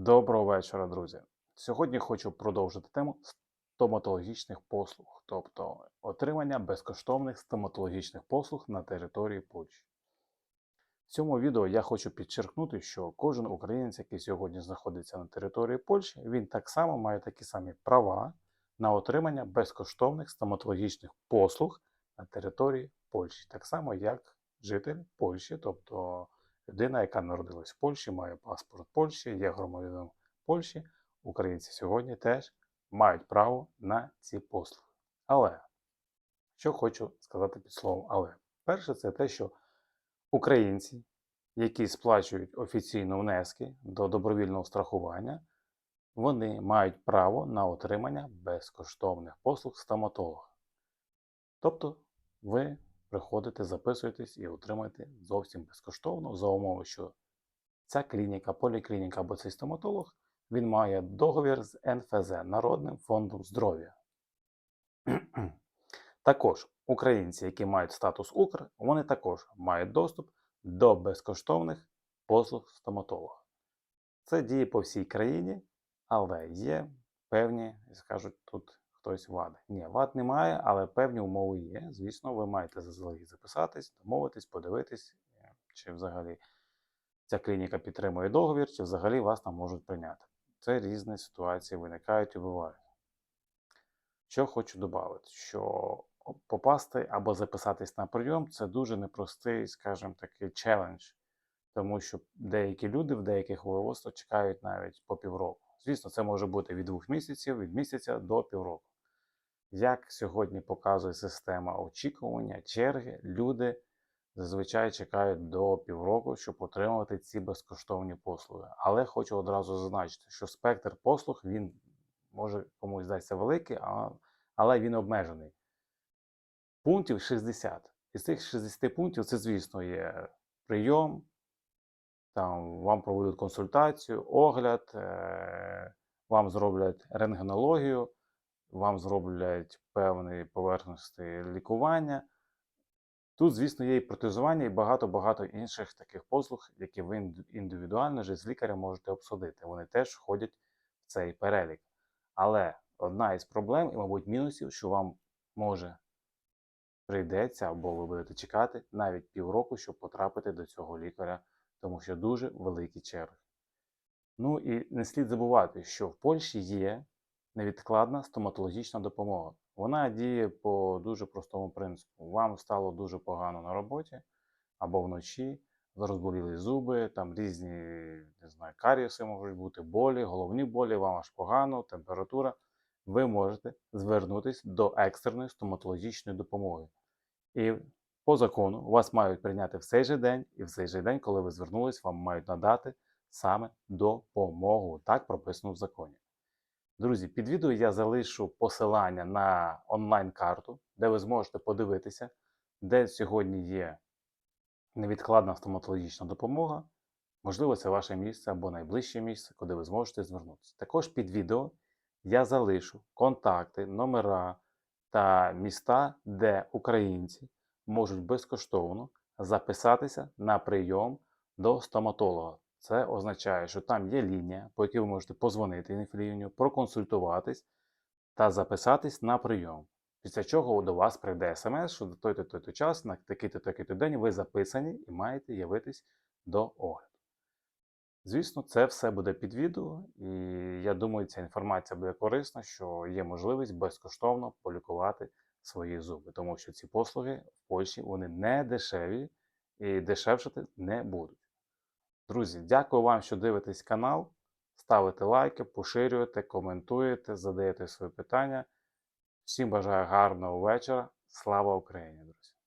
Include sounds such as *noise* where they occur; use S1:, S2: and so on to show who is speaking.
S1: Доброго вечора, друзі. Сьогодні хочу продовжити тему стоматологічних послуг, тобто отримання безкоштовних стоматологічних послуг на території Польщі. В цьому відео я хочу підчеркнути, що кожен українець, який сьогодні знаходиться на території Польщі, він так само має такі самі права на отримання безкоштовних стоматологічних послуг на території Польщі, так само як житель Польщі, тобто людина, яка народилась в Польщі, має паспорт Польщі, є громадянином Польщі, українці сьогодні теж мають право на ці послуги. Але що хочу сказати під словом але. Перше, це те, що українці, які сплачують офіційно внески до добровільного страхування, вони мають право на отримання безкоштовних послуг стоматолога. Тобто ви приходите, записуєтесь і отримаєте зовсім безкоштовно за умови, що ця клініка, поліклініка або цей стоматолог, він має договір з НФЗ Народним фондом здоров'я. *clears throat* Також українці, які мають статус Укр, вони також мають доступ до безкоштовних послуг стоматолога. Це діє по всій країні, але є певні, скажуть, тут хтось вади. Ні, вад немає, але певні умови є. Звісно, ви маєте заздалегідь записатись, домовитись, подивитись, е, чи взагалі ця клініка підтримує договір, чи взагалі вас там можуть прийняти. Це різні ситуації виникають і бувають. Що хочу додати, що попасти або записатись на прийом це дуже непростий, скажімо такий челендж, тому що деякі люди в деяких воєводствах чекають навіть по півроку. Звісно, це може бути від двох місяців, від місяця до півроку. Як сьогодні показує система очікування, черги, люди зазвичай чекають до півроку, щоб отримувати ці безкоштовні послуги. Але хочу одразу зазначити, що спектр послуг він може комусь здатися великий, але він обмежений. Пунктів 60. Із цих 60 пунктів це, звісно, є прийом, там вам проведуть консультацію, огляд, е, вам зроблять рентгенологію, вам зроблять певні поверхності лікування. Тут, звісно, є і протезування, і багато-багато інших таких послуг, які ви індивідуально вже з лікарем можете обсудити. Вони теж входять в цей перелік. Але одна із проблем і, мабуть, мінусів, що вам може прийдеться або ви будете чекати навіть півроку, щоб потрапити до цього лікаря, тому що дуже великі черги. Ну і не слід забувати, що в Польщі є невідкладна стоматологічна допомога. Вона діє по дуже простому принципу. Вам стало дуже погано на роботі або вночі, розболіли зуби, там різні не знаю, каріуси можуть бути, болі, головні болі, вам аж погано, температура. Ви можете звернутися до екстреної стоматологічної допомоги. І по закону вас мають прийняти в цей же день, і в цей же день, коли ви звернулись, вам мають надати саме допомогу. Так прописано в законі. Друзі, під відео я залишу посилання на онлайн-карту, де ви зможете подивитися, де сьогодні є невідкладна стоматологічна допомога. Можливо, це ваше місце або найближче місце, куди ви зможете звернутися. Також під відео я залишу контакти, номера та міста, де українці можуть безкоштовно записатися на прийом до стоматолога. Це означає, що там є лінія, по якій ви можете позвонити на лінію, проконсультуватись та записатись на прийом. Після чого до вас прийде смс, що до той-то той-то час, на такий-то такий-то день ви записані і маєте явитись до огляду. Звісно, це все буде під відео, і я думаю, ця інформація буде корисна, що є можливість безкоштовно полікувати свої зуби, тому що ці послуги в Польщі вони не дешеві і дешевшати не будуть. Друзі, дякую вам, що дивитесь канал. Ставите лайки, поширюєте, коментуєте, задаєте свої питання. Всім бажаю гарного вечора. Слава Україні, друзі!